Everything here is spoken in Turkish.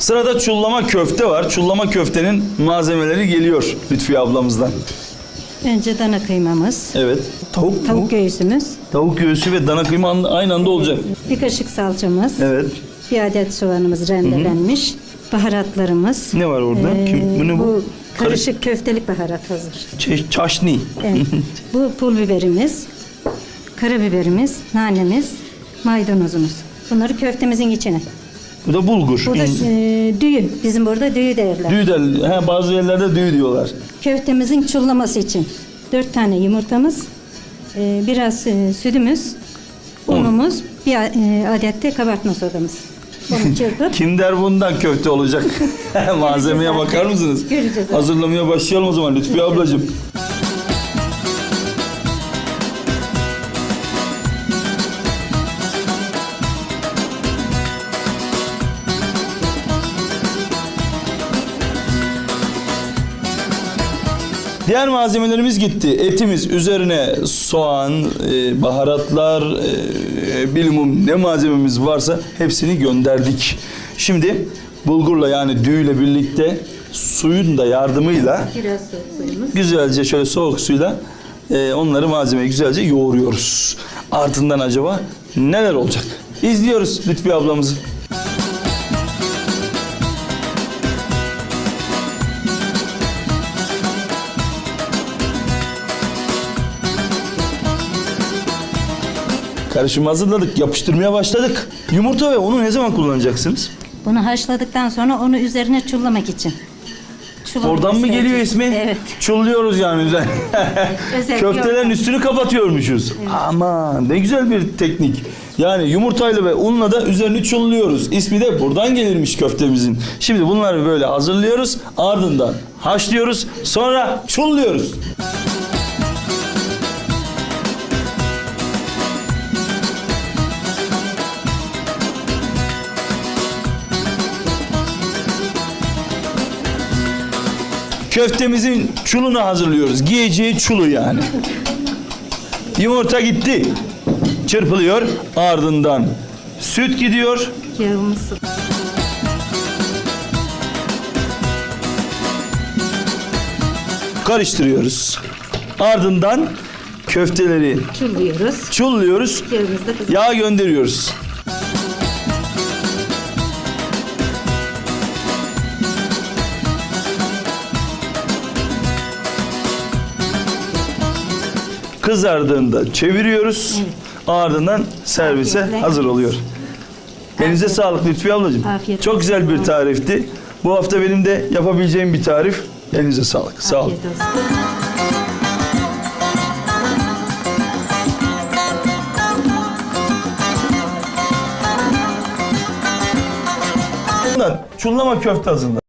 Sırada çullama köfte var. Çullama köftenin malzemeleri geliyor Lütfiye ablamızdan. Önce dana kıymamız, Evet. Tavuk mu? tavuk göğsümüz, Tavuk göğsü ve dana kıyma an- aynı anda olacak. bir kaşık salçamız, Evet. bir adet soğanımız rendelenmiş, baharatlarımız. Ne var orada? Ee, Kim- bu ne bu? Karışık köftelik baharat hazır. Ç- çaşni. Evet. bu pul biberimiz, karabiberimiz, nanemiz, maydanozumuz. Bunları köftemizin içine. Bu da bulgur. Bu da e, düğü. Bizim burada düğü derler. Düğü de, he, bazı yerlerde düğü diyorlar. Köftemizin çullaması için dört tane yumurtamız, e, biraz e, sütümüz, unumuz, bir a- e, adet de kabartma sodamız. Bunu çırpıp Kim der bundan köfte olacak? Malzemeye bakar mısınız? Göreceğiz. Hazırlamaya başlayalım o zaman Lütfiye ablacığım. Diğer malzemelerimiz gitti. Etimiz üzerine soğan, e, baharatlar, e, bilimum ne malzememiz varsa hepsini gönderdik. Şimdi bulgurla yani düğüyle birlikte suyun da yardımıyla biraz soğuk suyumuz. güzelce şöyle soğuk suyla e, onları malzemeyi güzelce yoğuruyoruz. Ardından acaba neler olacak? İzliyoruz Lütfi ablamızı. Karışımı hazırladık, yapıştırmaya başladık. Yumurta ve unu ne zaman kullanacaksınız? Bunu haşladıktan sonra onu üzerine çullamak için. Çullamak Oradan mı geliyor ismi? Evet. Çulluyoruz yani üzerine. Özel Köftelerin üstünü kapatıyormuşuz. Aman ne güzel bir teknik. Yani yumurtayla ve unla da üzerini çulluyoruz. İsmi de buradan gelirmiş köftemizin. Şimdi bunları böyle hazırlıyoruz. Ardından haşlıyoruz. Sonra çulluyoruz. Köftemizin çulunu hazırlıyoruz. Giyeceği çulu yani. Yumurta gitti. Çırpılıyor. Ardından süt gidiyor. Yağımız Karıştırıyoruz. Ardından köfteleri çulluyoruz. çulluyoruz. Yağ gönderiyoruz. Kızardığında çeviriyoruz. Ardından servise Afiyetle. hazır oluyor. Elinize sağlık Lütfiye ablacığım. Afiyet Çok güzel bir tarifti. Bu hafta benim de yapabileceğim bir tarif. Elinize sağlık. Sağ olun. Afiyet olsun. Çullama köfte hazırla.